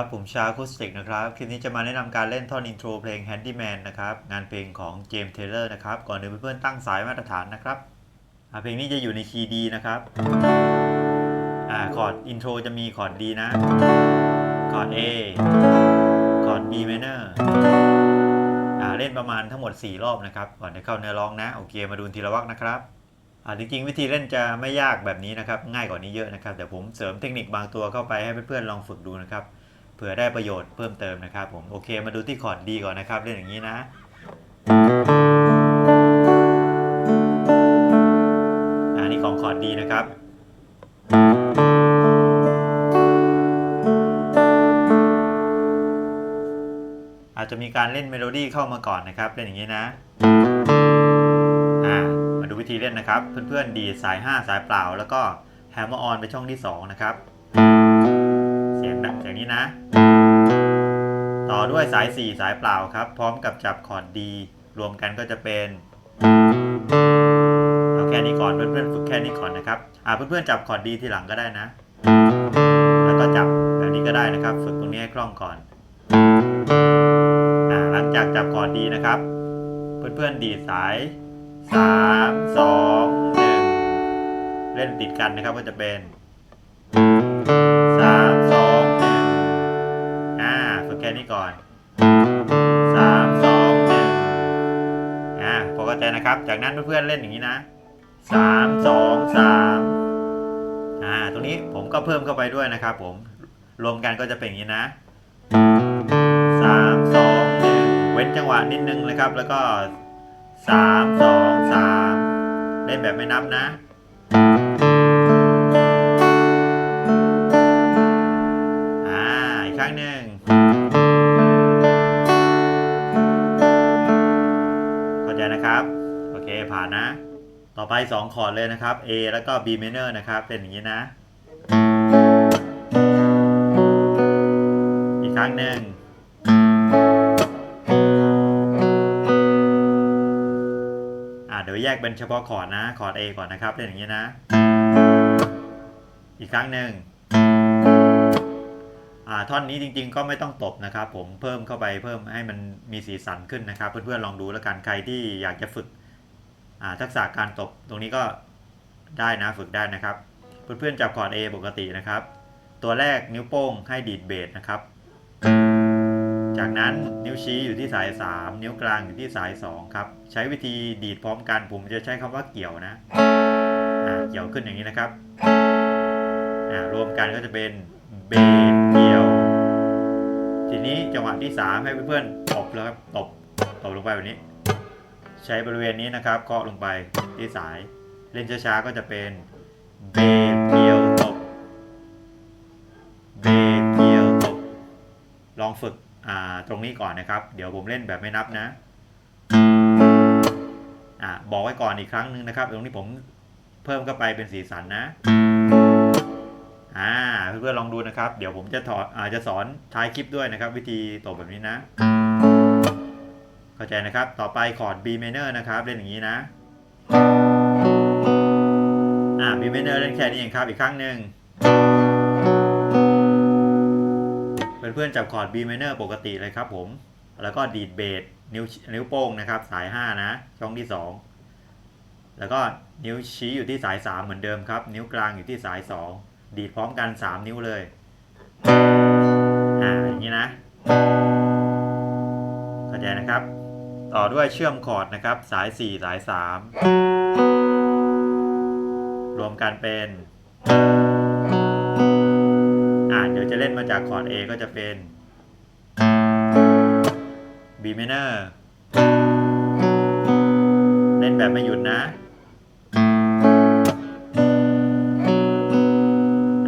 ครับ ผมชาคุสติกนะครับ คลิปนี้จะมาแนะนำการเล่นท่อนอินโทรเพลง Handyman นะครับ งานเพลงของเจมส์เทเลอร์นะครับ ก่อนอื่นเพื่อนๆตั้งสายมาตรฐานนะครับอ่าเพลงนี้จะอยู่ในคีย์ดีนะครับอ่าคอร์ดอินโทรจะมีคอร์ดดีนะ คอร์ด A คอร์ด B minor อ่าเล่นประมาณทั้งหมด 4 รอบนะครับ ก่อนจะเข้าเนื้อร้องนะ โอเค มาดูทีละวักนะครับอ่าจริงๆวิธีเล่นจะไม่ยากแบบนี้นะครับ ง่ายกว่านี้เยอะนะครับ แต่ผมเสริมเทคนิคบางตัวเข้าไปให้เพื่อนๆลองฝึกดูนะครับ เผื่อได้ประโยชน์เพิ่มเติมนะครับผมโอเคมาดูที่คอร์ดดีก่อนนะครับเล่นอย่างนี้นะ อันนี้ของคอร์ดดีนะครับอาจจะมีการเล่นเมโลดี้เข้ามาก่อนนะครับเล่นอย่างนี้นะมาดูวิธีเล่นนะครับ เพื่อนๆดีดสาย 5 สายเปล่า แล้วก็แฮมเมอร์ออนไปช่องที่ 2 นะครับ เสียงดังอย่างนี้นะ ต่อด้วยสาย 4 สายเปล่าครับ พร้อมกับจับคอร์ดดี รวมกันก็จะเป็นเอาแค่นี้ก่อนเพื่อนๆฝึกแค่นี้ก่อนนะครับอ่าเพื่อนๆจับคอร์ดดีทีหลังก็ได้นะ แล้วก็จับแบบนี้ก็ได้นะครับ ฝึกตรงนี้ให้คล่องก่อนอ่าหลังจากจับคอร์ดดีนะครับ เพื่อนๆดีดสาย3 2 1 เล่นติดกันนะครับก็จะเป็น กแค่นี้ก่อน3 2 1อ่าพอเข้าใจนะครับ จากนั้นเพื่อนๆเล่นอย่างนี้นะ3 2 3อ่าตรงนี้ผมก็เพิ่มเข้าไปด้วยนะครับ ผมรวมกันก็จะเป็นอย่างนี้นะ3 2 1เว้นจังหวะนิดนึงนะครับ แล้วก็3 2 3เล่นแบบไม่นับนะอ่าอีกครั้งหนึ่ง ผ่านนะ ต่อไป 2 คอร์ดเลยนะครับ A แล้วก็ B minor นะครับ เป็นอย่างนี้นะ อีกครั้งหนึ่งอ่าเดี๋ยวแยกเป็นเฉพาะคอร์ดนะ คอร์ด A ก่อนนะครับ เป็นอย่างนี้นะ อีกครั้งหนึ่งอ่าท่อนนี้จริงๆก็ไม่ต้องตบนะครับ ผมเพิ่มเข้าไปเพิ่มให้มันมีสีสันขึ้นนะครับ เพื่อนๆลองดูแล้วกันใครที่อยากจะฝึก ทักษะการตบตรงนี้ก็ได้นะฝึกได้นะครับ เพื่อนๆจับคอร์ด A ปกตินะครับ ตัวแรกนิ้วโป้งให้ดีดเบสนะครับ จากนั้นนิ้วชี้อยู่ที่สาย 3 นิ้วกลางอยู่ที่สาย 2 ครับ ใช้วิธีดีดพร้อมกันผมจะใช้คำว่าเกี่ยวนะเกี่ยวขึ้นอย่างนี้นะครับรวมกันก็จะเป็นเบสเกี่ยว ทีนี้จังหวะที่ 3 ให้เพื่อนๆตบแล้วครับตบตบลงไปแบบนี้ ใช้บริเวณนี้นะครับเคาะลงไปที่สาย เล่นช้าๆก็จะเป็นเบเกียวตบเบเกียวตบลองฝึกอ่าตรงนี้ก่อนนะครับ เดี๋ยวผมเล่นแบบไม่นับนะอ่าบอกไว้ก่อนอีกครั้งหนึ่งนะครับ ตรงนี้ผมเพิ่มเข้าไปเป็นสีสันนะอ่าเพื่อนๆลองดูนะครับ เดี๋ยวผมจะถอดอาจจะสอนท้ายคลิปด้วยนะครับ วิธีตบแบบนี้นะ เข้าใจนะครับ ต่อไปคอร์ด B minor นะครับเล่นอย่างนี้นะอ่า B minor เล่นแค่นี้เองครับอีกครั้งหนึ่งเพื่อนๆจับคอร์ด B minor ปกติเลยครับผมแล้วก็ดีดเบสนิ้วนิ้วโป้งนะครับ สาย 5 นะ ช่องที่ 2 แล้วก็นิ้วชี้อยู่ที่สาย 3 เหมือนเดิมครับ นิ้วกลางอยู่ที่สาย 2 ดีดพร้อมกัน 3 นิ้วเลยอ่าอย่างนี้นะเข้าใจนะครับ ต่อด้วยเชื่อมคอร์ดนะครับ สาย 4 สาย 3 รวมกันเป็นอ่าเดี๋ยวจะเล่นมาจากคอร์ด A ก็จะเป็น B minor เล่นแบบไม่หยุดนะ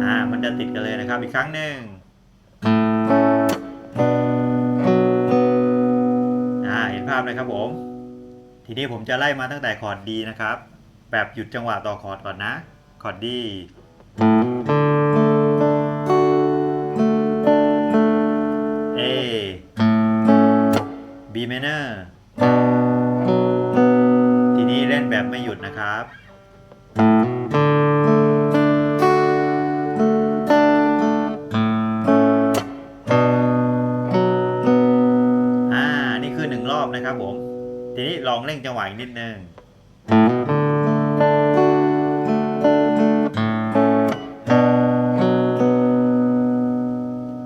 อ่ามันจะติดกันเลยนะครับอีกครั้งหนึ่ง เห็นภาพไหมครับผม ทีนี้ผมจะไล่มาตั้งแต่คอร์ด D นะครับ แบบหยุดจังหวะต่อคอร์ดก่อนนะ คอร์ด D A B minor ทีนี้เล่นแบบไม่หยุดนะครับ ลองเร่งจังหวะนิดนึง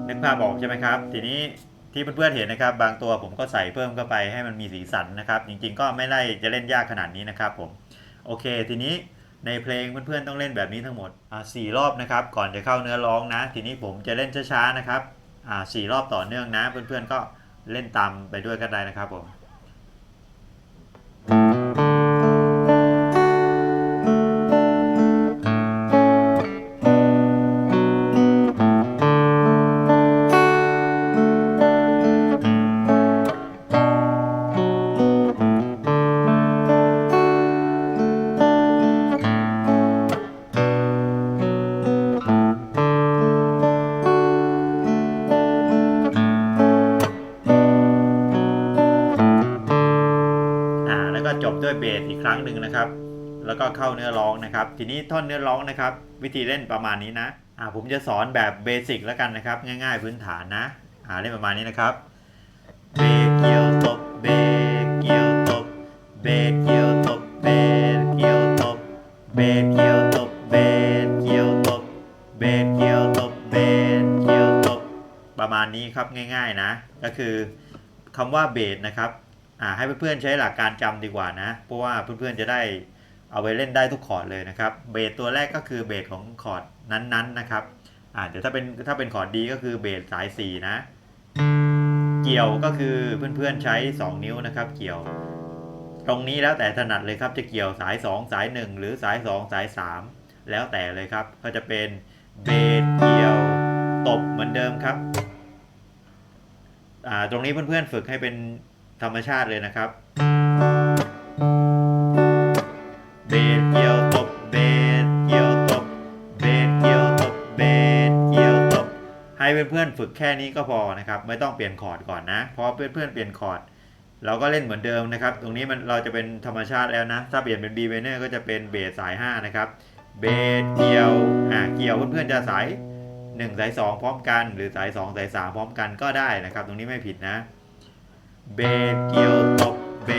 นึกภาพออกใช่ไหมครับ ทีนี้ที่เพื่อนๆเห็นนะครับ บางตัวผมก็ใส่เพิ่มเข้าไปให้มันมีสีสันนะครับ จริงๆ ก็ไม่ได้จะเล่นยากขนาดนี้นะครับผมโอเค ทีนี้ในเพลงเพื่อนๆต้องเล่นแบบนี้ทั้งหมดสี่รอบนะครับ ก่อนจะเข้าเนื้อร้องนะ ทีนี้ผมจะเล่นช้าๆนะครับสี่รอบต่อเนื่องนะ เพื่อนๆก็เล่นตามไปด้วยกันได้นะครับผม จบด้วยเบสอีกครั้งหนึ่งนะครับ แล้วก็เข้าเนื้อร้องนะครับ ทีนี้ท่อนเนื้อร้องนะครับ วิธีเล่นประมาณนี้นะอ่าผมจะสอนแบบเบสิกแล้วกันนะครับ ง่ายๆพื้นฐานนะอ่าเล่นประมาณนี้นะครับเบสเกียวตบเบสเกียวตบเบสเกียวตบเบสเกียวตบเบสเกียวตบเบสเกียวตบเบสเกียวตบเบสเกียวตบประมาณนี้ครับง่าย ๆนะ ก็คือคำว่าเบสนะครับ อ่าให้เพื่อนๆใช้หลักการจำดีกว่านะ เพราะว่าเพื่อนๆจะได้เอาไปเล่นได้ทุกคอร์ดเลยนะครับ เบสตัวแรกก็คือเบสของคอร์ดนั้นๆนะครับอ่าเดี๋ยวถ้าเป็นถ้าเป็นคอร์ดดีก็คือเบสสาย4นะ เกี่ยวก็คือเพื่อนๆใช้ 2 นิ้วนะครับ เกี่ยว ตรงนี้แล้วแต่ถนัดเลยครับจะเกี่ยวสาย 2 สาย 1 หรือสาย 2 สาย 3 แล้วแต่เลยครับ ก็จะเป็นเบสเกี่ยวตบเหมือนเดิมครับอ่าตรงนี้เพื่อนๆฝึกให้เป็น ธรรมชาติเลยนะครับเบสเกี่ยวตบเบสเกี่ยวตบเบสเกี่ยวตบเบสเกี่ยวตบให้เพื่อนๆฝึกแค่นี้ก็พอนะครับ ไม่ต้องเปลี่ยนคอร์ดก่อนนะเพราะเพื่อนๆเปลี่ยนคอร์ดเราก็เล่นเหมือนเดิมนะครับ ตรงนี้มันเราจะเป็นธรรมชาติแล้วนะ ถ้าเปลี่ยนเป็น B minor ก็จะเป็นเบสสาย 5 นะครับ เบสเกี่ยวอ่าเกี่ยวเพื่อนๆจะสาย 1 สาย 2 พร้อมกัน หรือสาย 2 สาย 3 พร้อมกันก็ได้นะครับ ตรงนี้ไม่ผิดนะ เบสเกียวตบเบ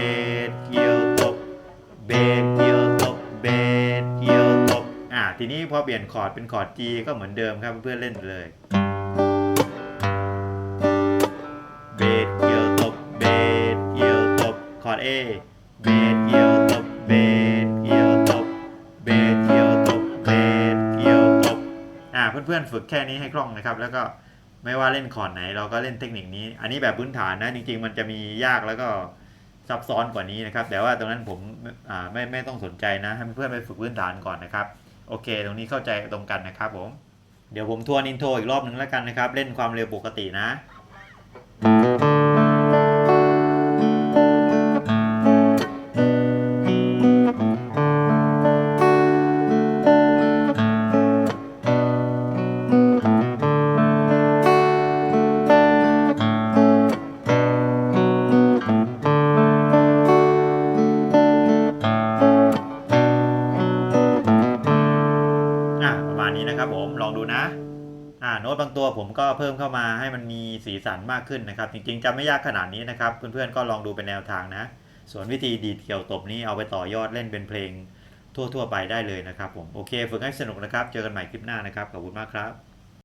สเกียวตบเบสเกียวตบเบสเกียวตบอ่าทีนี้พอเปลี่ยนคอร์ดเป็นคอร์ด G ก็เหมือนเดิมครับเพื่อนๆเล่นเลยเบสเกียวตบเบสเกียวตบคอร์ด A เบสเกียวตบเบสเกียวตบเบสเกียวตบเบสเกียวตบอ่าเพื่อนๆฝึกแค่นี้ให้คล่องนะครับแล้วก็ ไม่ว่าเล่นคอร์ดไหน เราก็เล่นเทคนิคนี้ อันนี้แบบพื้นฐานนะ จริง ๆ มันจะมียากแล้วก็ซับซ้อนกว่านี้นะครับ แต่ว่าตรงนั้นผมอ่าไม่ไม่ต้องสนใจนะ ให้เพื่อนๆไปฝึกพื้นฐานก่อนนะครับ โอเค ตรงนี้เข้าใจตรงกันนะครับผม เดี๋ยวผมทวนอินโทรอีกรอบหนึ่งแล้วกันนะครับ เล่นความเร็วปกตินะอะประ มาณนี้นะครับผมลองดูนะอ่าโน้ตบางตัวผมก็เพิ่มเข้ามาให้มันมีสีสันมากขึ้นนะครับ จริงๆจะไม่ยากขนาดนี้นะครับ เพื่อนๆก็ลองดูเป็นแนวทางนะ ส่วนวิธีดีดเกี่ยวตบนี้เอาไปต่อยอดเล่นเป็นเพลงทั่วๆไปได้เลยนะครับผมโอเค ฝึกให้สนุกนะครับ เจอกันใหม่คลิปหน้านะครับขอบคุณมากครับ